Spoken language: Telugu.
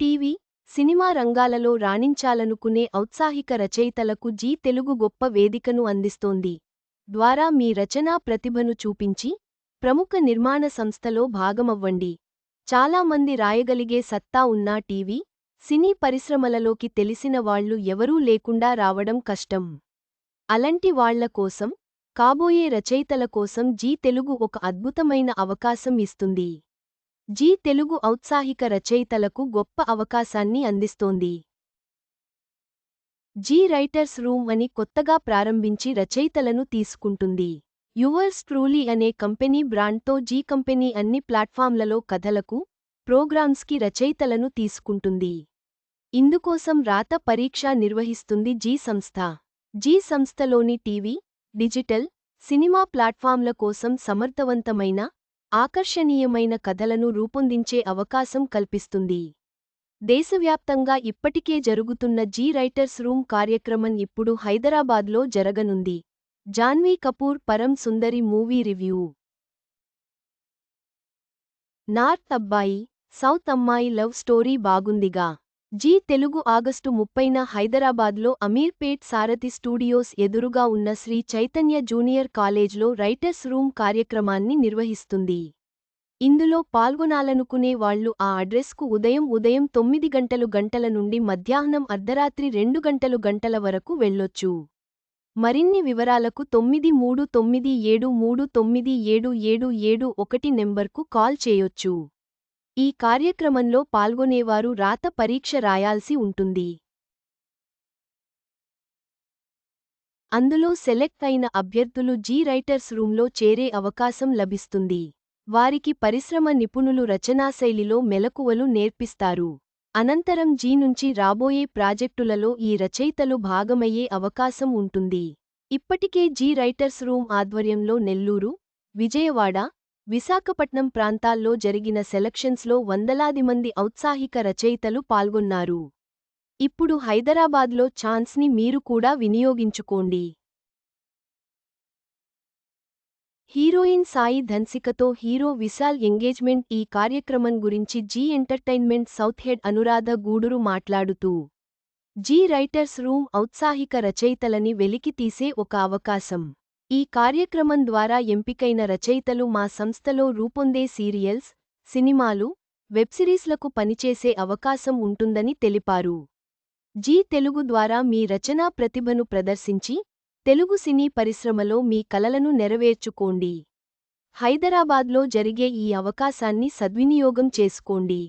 టీవీ సినిమా రంగాలలో రాణించాలనుకునే ఔత్సాహిక రచయితలకు జీ తెలుగు గొప్ప వేదికను అందిస్తోంది. ద్వారా మీ రచనా ప్రతిభను చూపించి ప్రముఖ నిర్మాణ సంస్థలో భాగమవ్వండి. చాలామంది రాయగలిగే సత్తా ఉన్నా టీవీ సినీ పరిశ్రమలలోకి తెలిసిన వాళ్ళు ఎవరూ లేకుండా రావడం కష్టం. అలంటి వాళ్ళ కోసం కాబోయే రచయితల కోసం జీ తెలుగు ఒక అద్భుతమైన అవకాశం ఇస్తుంది. జీ తెలుగు ఔత్సాహిక రచయితలకు గొప్ప అవకాశాన్ని అందిస్తోంది. జీ రైటర్స్ రూమ్ అని కొత్తగా ప్రారంభించి రచయితలను తీసుకుంటుంది. యువర్స్ ట్రూలీ అనే కంపెనీ బ్రాండ్తో జీ కంపెనీ అన్ని ప్లాట్ఫామ్లలో కథలకు ప్రోగ్రామ్స్కి రచయితలను తీసుకుంటుంది. ఇందుకోసం రాత పరీక్ష నిర్వహిస్తుంది జీ సంస్థ. జీ సంస్థలోని టీవీ డిజిటల్ సినిమా ప్లాట్ఫామ్ల కోసం సమర్థవంతమైన ఆకర్షణీయమైన కథలను రూపొందించే అవకాశం కల్పిస్తుంది. దేశవ్యాప్తంగా ఇప్పటికే జరుగుతున్న జీ రైటర్స్ రూమ్ కార్యక్రమం ఇప్పుడు హైదరాబాద్లో జరగనుంది. Janhvi Kapoor Param Sundari movie review. North అబ్బాయి సౌత్ అమ్మాయి లవ్ స్టోరీ బాగుందిగా. జీ తెలుగు ఆగస్టు ముప్పైన హైదరాబాద్లో అమీర్పేట్ సారథి స్టూడియోస్ ఎదురుగా ఉన్న శ్రీ చైతన్య జూనియర్ కాలేజ్లో రైటర్స్ రూమ్ కార్యక్రమాన్ని నిర్వహిస్తుంది. ఇందులో పాల్గొనాలనుకునే వాళ్ళు ఆ అడ్రస్కు ఉదయం ఉదయం తొమ్మిది గంటలు గంటల నుండి మధ్యాహ్నం అర్ధరాత్రి రెండు గంటలు గంటల వరకు వెళ్ళొచ్చు. మరిన్ని వివరాలకు తొమ్మిది మూడు తొమ్మిది ఏడు మూడు తొమ్మిది ఏడు ఏడు ఏడు ఒకటి నెంబర్కు కాల్ చేయొచ్చు. ఈ కార్యక్రమంలో పాల్గొనేవారు రాత పరీక్ష రాయాల్సి ఉంటుంది. అందులో సెలెక్ట్ అయిన అభ్యర్థులు జీ రైటర్స్ రూంలో చేరే అవకాశం లభిస్తుంది. వారికి పరిశ్రమ నిపుణులు రచనాశైలిలో మెలకువలు నేర్పిస్తారు. అనంతరం జీ నుంచి రాబోయే ప్రాజెక్టులలో ఈ రచయితలు భాగమయ్యే అవకాశం ఉంటుంది. ఇప్పటికే జీ రైటర్స్ రూమ్ ఆధ్వర్యంలో నెల్లూరు విజయవాడ విశాఖపట్నం ప్రాంతాల్లో జరిగిన సెలక్షన్స్లో వందలాది మంది ఔత్సాహిక రచయితలు పాల్గొన్నారు. ఇప్పుడు హైదరాబాద్లో ఛాన్స్ని మీరు కూడా వినియోగించుకోండి. హీరోయిన్ సాయి ధన్సికతో హీరో విశాల్ ఎంగేజ్మెంట్ ఈ కార్యక్రమం గురించి Zee entertainment south head Anuradha Guduru మాట్లాడుతూ జీ రైటర్స్ రూమ్ ఔత్సాహిక రచయితలని వెలికితీసే ఒక అవకాశం. ఈ కార్యక్రమం ద్వారా ఎంపికైన రచయితలు మా సంస్థలో రూపొందే సీరియల్స్ సినిమాలు వెబ్సిరీస్లకు పనిచేసే అవకాశం ఉంటుందని తెలిపారు. జీ తెలుగు ద్వారా మీ రచనా ప్రతిభను ప్రదర్శించి తెలుగు సినీ పరిశ్రమలో మీ కలలను నెరవేర్చుకోండి. హైదరాబాద్లో జరిగే ఈ అవకాశాన్ని సద్వినియోగం చేసుకోండి.